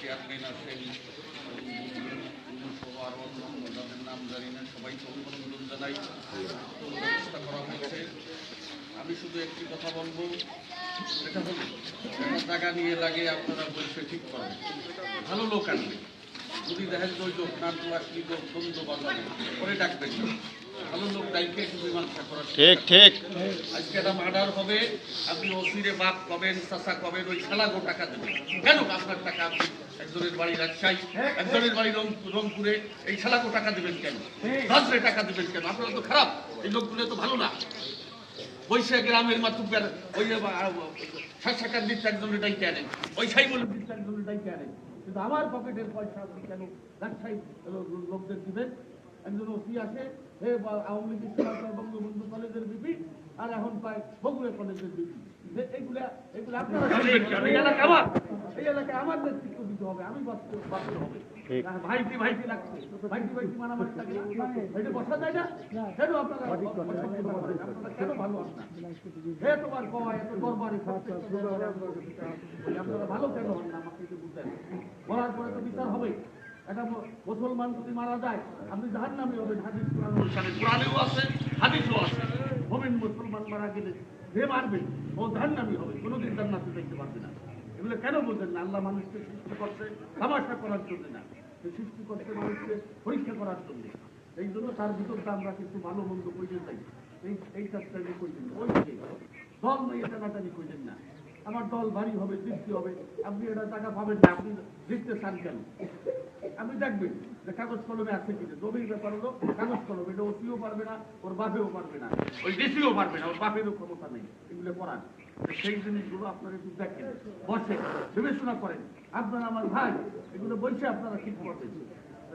Chairman আছেন আরও অন্যান্য যাদের নাম জানি না সবাইকে অভিনন্দন জানাই। ব্যবস্থা করা হয়েছে। আমি শুধু একটি কথা বলব, সেটা হলো নিয়ে লাগে আপনারা বসে ঠিক করেন। ভালো লোক আনবে। যদি দেখেন ওই লোক নারকোল আসলি লোক বন্ধু বাজাবে পরে ডাকবেন ঠিক ঠিক। আজকে একটা মার্ডার হবে। আপনি ওসিরে বাপ কবেন চাষা কবেন ওই খেলাগো টাকা দেবেন। কেন আপনার টাকা? একজনের বাড়ি রাজশাহী, একজনের বাড়ি রংপুরে। এই খেলাগো টাকা দেবেন কেন? রাত্রে টাকা দেবেন কেন? আপনারা তো খারাপ। এই লোকগুলো তো ভালো না। বৈশাখ গ্রামের মাতুব্যার ওই ষাট দিচ্ছে একজনের ডাইকে আনেন। ওই সাইবলের দিচ্ছে একজনের ডাইকে আনেন। কিন্তু আমার পকেটের পয়সা কেন রাজশাহী লোকদের দিবেন? একজন ওসি আছে হে আওয়ামী লীগের সরকার বঙ্গবন্ধু কলেজের বিপি আর এখন পায় বগুড়া কলেজের বিপি এইগুলা এগুলা আপনারা এই এলাকা আমার। এই এলাকায় আমার নেতৃত্ব দিতে হবে আমি বাঁচতে বাঁচতে হবে। ভাইটি ভাইটি লাগছে ভাইটি ভাইটি মারামারি লাগছে এটা বসা যায় না। কেন আপনারা আপনারা কেন ভালো আপনার হে তোমার কয় এত দরবারি আপনারা ভালো কেন হন না? আমাকে একটু বলার পরে তো বিচার হবে একটা মুসলমান যদি মারা যায় আপনি জাহান নামে হবেন হাদিস কোরআন কোরআনেও আছে হাদিসও আছে। হবেন মুসলমান মারা গেলে যে মারবে ও জাহান নামে হবে কোনোদিন জান্নাতে দেখতে পারবে না। এগুলো কেন বলছেন না? আল্লাহ মানুষকে সৃষ্টি করতে তামাশা করার জন্য না। সে সৃষ্টি করতে মানুষকে পরীক্ষা করার জন্য। এই জন্য তার ভিতরটা আমরা কিছু ভালো মন্দ কইতে চাই এই এই কাজটা কইতেন ওই দল নিয়ে টানাটানি কইতেন না। আমার দল ভারী হবে, তৃপ্তি হবে। আপনি এটা টাকা পাবেন না, আপনি লিখতে চান কেন? আপনি দেখবেন যে কাগজ কলমে আছে কিনা জমির ব্যাপার হলো কাগজ কলম, এটা ওসিও পারবে না, ওর বাপেও পারবে না। ওই ডিসিও পারবে না, ওর বাপেরও ক্ষমতা নেই। এগুলো করার। সেই জিনিসগুলো আপনারা একটু দেখেন, বসে বিবেচনা করেন। আপনারা আমার ভাই, এগুলো বসে আপনারা ঠিক করবেন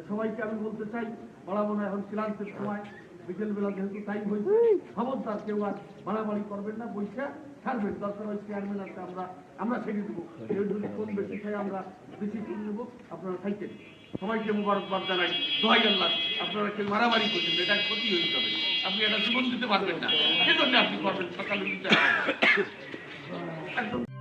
সবাইকে আমি বলতে চাই, বলা মনে হয় এখন ক্লান্তের সময়। বিকেলবেলা যেহেতু টাইম হয়েছে খবরদার কেউ আর বাড়াবাড়ি করবেন না বৈশা ছাড়বেন। দরকার হয় চেয়ারম্যান আছে আমরা আমরা ছেড়ে দেবো। কেউ যদি কোন বেশি খাই আমরা বেশি কিনে নেব আপনারা খাইতেন সবাইকে মুবারকবাদ জানাই। দোয়াই আল্লাহ আপনারা কেউ মারামারি করছেন এটা ক্ষতি হয়ে যাবে। আপনি এটা জীবন দিতে পারবেন না। সেজন্য আপনি করবেন সকালে একদম।